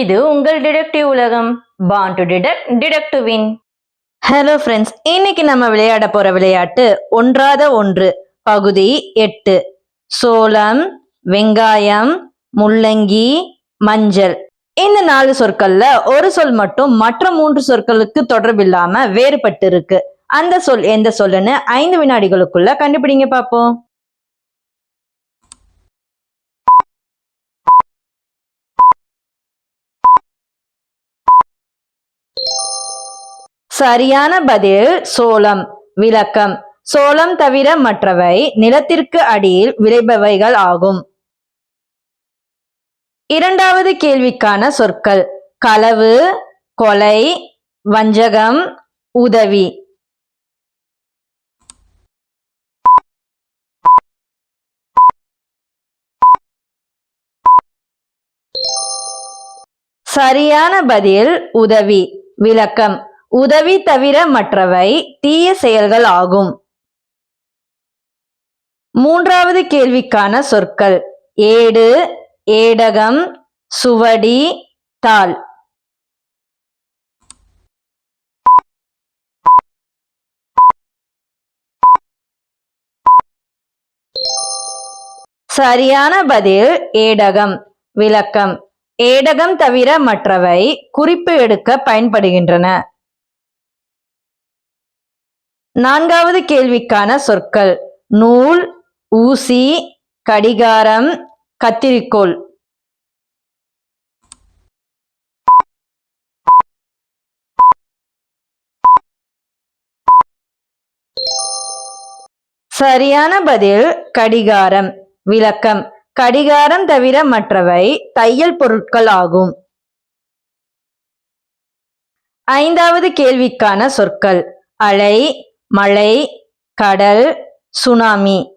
இது உங்கள் டிடெக்டிவ் உலகம். Born to detect detective hello friends இன்னைக்கு நம்ம விளையாட போற விளையாட்டு ஒன்றாத ஒன்று பகுதி எட்டு. சோளம் வெங்காயம் முள்ளங்கி மஞ்சள். இந்த நாலு சொற்கள்ல ஒரு சொல் மட்டும் மற்ற மூன்று சொற்களுக்கு தொடர்பில்லாம வேறுபட்டு இருக்கு அந்த சொல் எந்த சொல்லுன்னு ஐந்து வினாடிகளுக்குள்ள கண்டுபிடிங்க பார்ப்போம் சரியான பதில் சோளம் விளக்கம். சோளம் தவிர மற்றவை நிலத்திற்கு அடியில் விளைபவைகள் ஆகும். இரண்டாவது கேள்விக்கான சொற்கள். களவு கொலை வஞ்சகம் உதவி. சரியான பதில் உதவி விளக்கம். உதவி தவிர மற்றவை தீய செயல்கள் ஆகும். மூன்றாவது கேள்விக்கான சொற்கள். ஏடு ஏடகம் சுவடி தாள். சரியான பதில் ஏடகம் விளக்கம். ஏடகம் தவிர மற்றவை குறிப்பு எடுக்க பயன்படுகின்றன. நான்காவது கேள்விக்கான சொற்கள். நூல் ஊசி கடிகாரம் கத்திரிக்கோள். சரியான பதில் கடிகாரம். விளக்கம். கடிகாரம் தவிர மற்றவை தையல் பொருட்கள் ஆகும். ஐந்தாவது கேள்விக்கான சொற்கள். அலை மழை கடல் சுனாமி.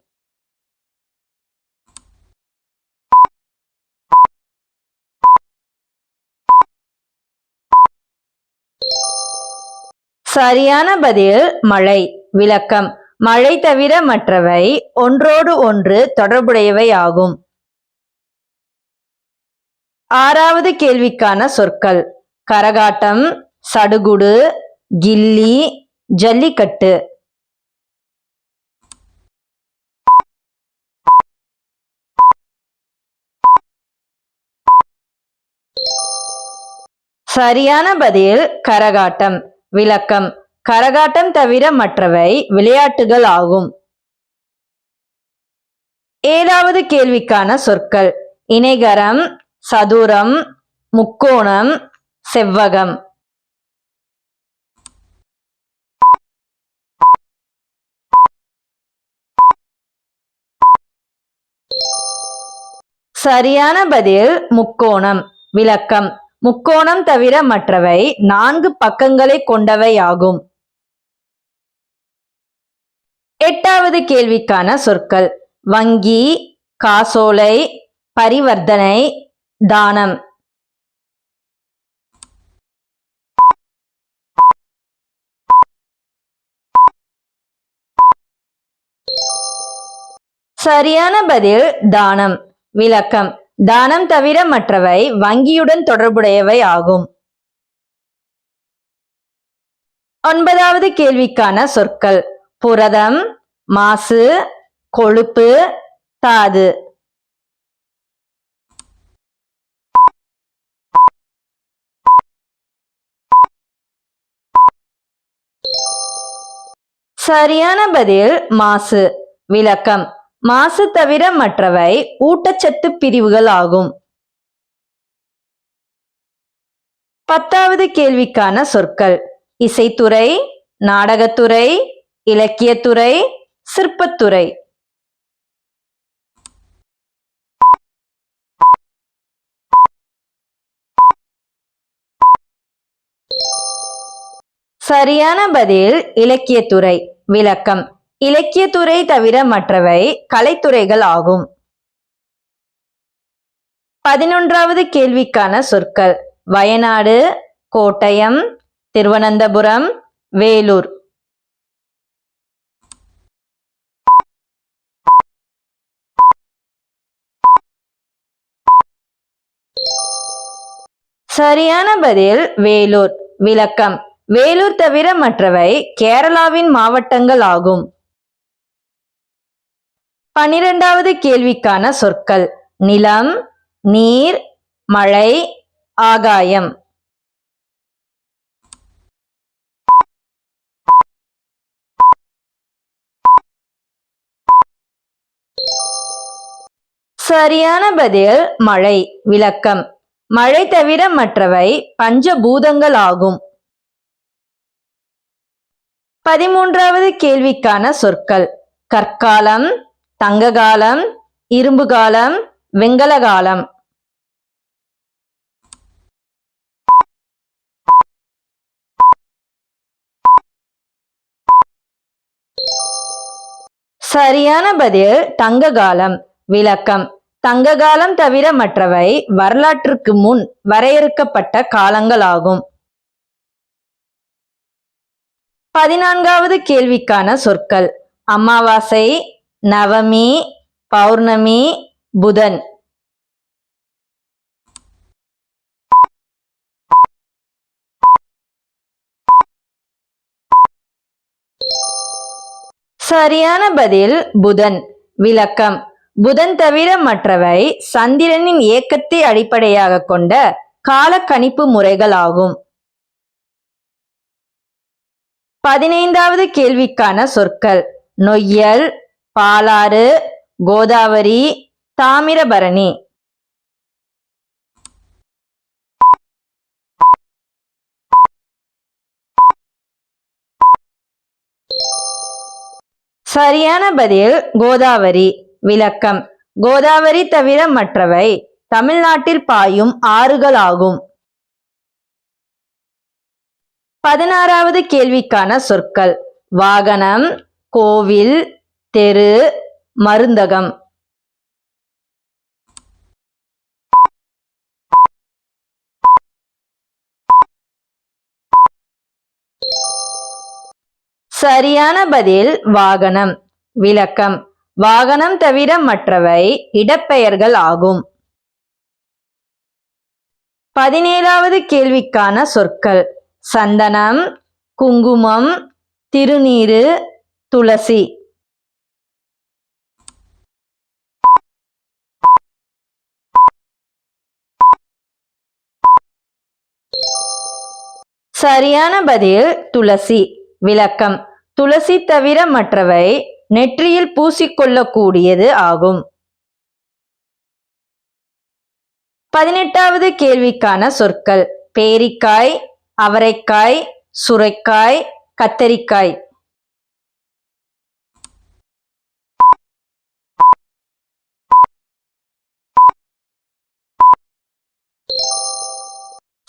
சரியான பதில் மழை. விளக்கம். மழை தவிர மற்றவை ஒன்றோடு ஒன்று தொடர்புடையவை ஆகும். ஆறாவது கேள்விக்கான சொற்கள். கரகாட்டம் சடுகுடு கில்லி ஜல்லிக்கட்டு. சரியான பதில் கரகாட்டம். விளக்கம் கரகாட்டம் தவிர மற்றவை விளையாட்டுகள் ஆகும். ஏதாவது கேள்விக்கான சொற்கள். இணைகரம் சதுரம் முக்கோணம் செவ்வகம். சரியான பதில் முக்கோணம் விளக்கம். முக்கோணம் தவிர மற்றவை நான்கு பக்கங்களை கொண்டவையாகும். எட்டாவது கேள்விக்கான சொற்கள். வங்கி காசோலை பரிவர்த்தனை தானம். சரியான பதில் தானம். விளக்கம். தானம் தவிர மற்றவை வங்கியுடன் தொடர்புடையவை ஆகும். ஒன்பதாவது கேள்விக்கான சொற்கள். புரதம் மாசு கொழுப்பு தாது. சரியான பதில் மாசு. விளக்கம். மாசு தவிர மற்றவை ஊட்டச்சத்து பிரிவுகள் ஆகும். பத்தாவது கேள்விக்கான சொற்கள். இசைத்துறை நாடகத்துறை இலக்கியத்துறை சிற்பத்துறை. சரியான பதில் இலக்கியத்துறை. விளக்கம். இலக்கியத்துறை தவிர மற்றவை கலைத்துறைகள் ஆகும். பதினொன்றாவது கேள்விக்கான சொற்கள். வயநாடு கோட்டயம் திருவனந்தபுரம் வேலூர். சரியான பதில் வேலூர். விளக்கம். வேலூர் தவிர மற்றவை கேரளாவின் மாவட்டங்கள் ஆகும். பனிரெண்டாவது கேள்விக்கான சொற்கள். நிலம் நீர் மழை ஆகாயம். சரியான பதில் மழை விளக்கம். மழை தவிர மற்றவை பஞ்சபூதங்கள் ஆகும் பதிமூன்றாவது கேள்விக்கான சொற்கள். கற்காலம் தங்ககாலம் இரும்பு காலம் வெங்கல காலம் சரியான பதில் தங்க காலம் விளக்கம். தங்க காலம் தவிர மற்றவை வரலாற்றுக்கு முன் வரையறுக்கப்பட்ட காலங்களாகும். பதினான்காவது கேள்விக்கான சொற்கள். அமாவாசை நவமி பௌர்ணமி புதன். சரியான பதில் புதன். விளக்கம். புதன் தவிர மற்றவை சந்திரனின் இயக்கத்தை அடிப்படையாக கொண்ட கால கணிப்பு முறைகள் ஆகும் பதினைந்தாவது கேள்விக்கான சொற்கள். நொய்யல் பாலாறு கோதாவரி தாமிரபரணி. சரியான பதில் கோதாவரி விளக்கம். கோதாவரி தவிர மற்றவை தமிழ்நாட்டில் பாயும் ஆறுகள் ஆகும் பதினாறாவது கேள்விக்கான சொற்கள். வாகனம் கோவில் தெரு மருந்தகம். சரியான பதில் வாகனம். விளக்கம். வாகனம் தவிர மற்றவை இடப்பெயர்கள் ஆகும். பதினேழாவது கேள்விக்கான சொற்கள். சந்தனம் குங்குமம் திருநீரு துளசி. சரியான பதில் துளசி. விளக்கம். துளசி தவிர மற்றவை நெற்றியில் பூசிக்கொள்ளக்கூடியது ஆகும். பதினெட்டாவது கேள்விக்கான சொற்கள். பேரிக்காய் அவரைக்காய் சுரைக்காய் கத்தரிக்காய்.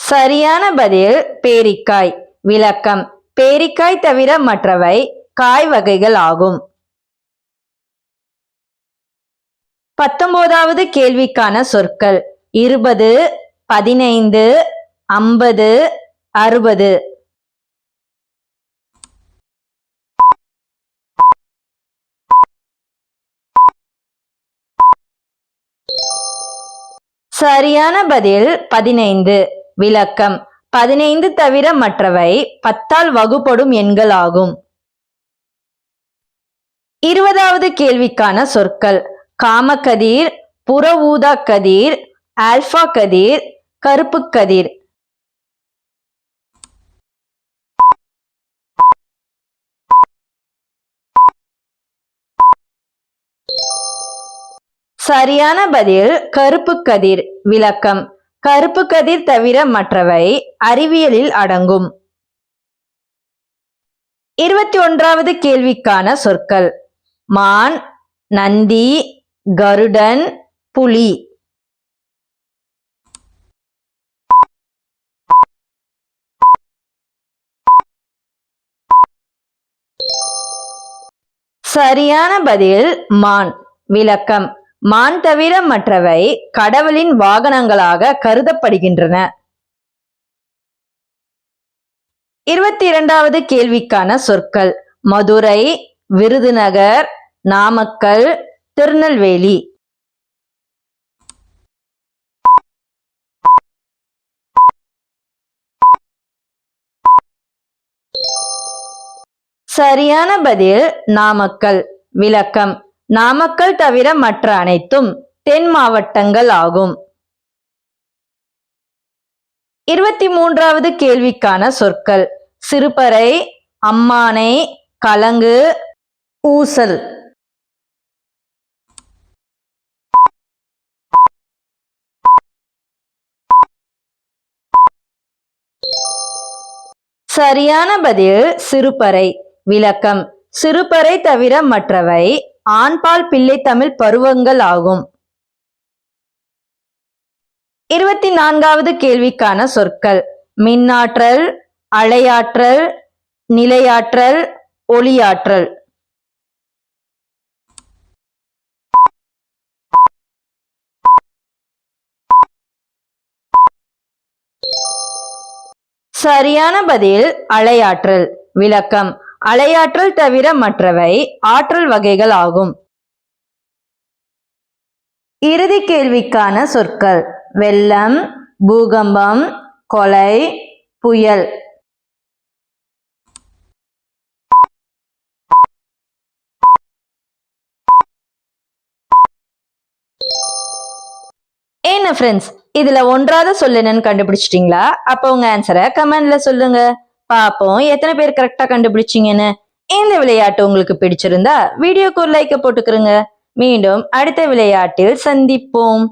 சரியான பதில் பேரிக்காய். விளக்கம். பேரிக்காய் தவிர மற்றவை காய் வகைகள் ஆகும். பத்தொன்பதாவது கேள்விக்கான சொற்கள். இருபது பதினைந்து ஐம்பது அறுபது. சரியான பதில் பதினைந்து. விளக்கம். பதினைந்து தவிர மற்றவை பத்தால் வகுப்படும் எண்கள் ஆகும். இருபதாவது கேள்விக்கான சொற்கள். காமக்கதிர் புற ஊதா கதிர் ஆல்பா கதிர் கருப்பு கதிர். சரியான பதில் கருப்பு கதிர். விளக்கம். கருப்பு கதிர் தவிர மற்றவை அறிவியலில் அடங்கும். இருபத்தி ஒன்றாவது கேள்விக்கான சொற்கள். மான் நந்தி கருடன் புலி. சரியான பதில் மான். விளக்கம். மான் தவிர மற்றவை கடவுளின் வாகனங்களாக கருதப்படுகின்றன. இருபத்தி இரண்டாவது கேள்விக்கான சொற்கள். மதுரை விருதுநகர் நாமக்கல் திருநெல்வேலி. சரியான பதில் நாமக்கல். விளக்கம். நாமக்கல் தவிர மற்ற அனைத்தும் தென் மாவட்டங்கள் ஆகும். இருபத்தி மூன்றாவது கேள்விக்கான சொற்கள். சிறுபறை அம்மானை கலங்கு ஊசல். சரியான பதில் சிறுபறை விளக்கம். சிறுபறை தவிர மற்றவை ஆண்பால் பிள்ளை தமிழ் பருவங்கள் ஆகும். இருபத்தி நான்காவது கேள்விக்கான சொற்கள். மின்னாற்றல் அலையாற்றல் நிலையாற்றல் ஒளியாற்றல். சரியான பதில் அலையாற்றல் விளக்கம். அலையாற்றல் தவிர மற்றவை ஆற்றல் வகைகள் ஆகும். இறுதி கேள்விக்கான சொற்கள் வெள்ளம் பூகம்பம் கொலை புயல். என்ன ஃப்ரெண்ட்ஸ் இதுல ஒன்றாவது சொல்லு என்னன்னு கண்டுபிடிச்சிட்டீங்களா? அப்போ உங்க ஆன்சரை கமெண்ட்ல சொல்லுங்க. பாப்போம். எத்தனை பேர் கரெக்டா கண்டுபிடிச்சீங்கன்னு இந்த விளையாட்டு உங்களுக்கு பிடிச்சிருந்தா வீடியோக்கு ஒரு லைக்க போட்டுக்கிறங்க மீண்டும் அடுத்த விளையாட்டில் சந்திப்போம்.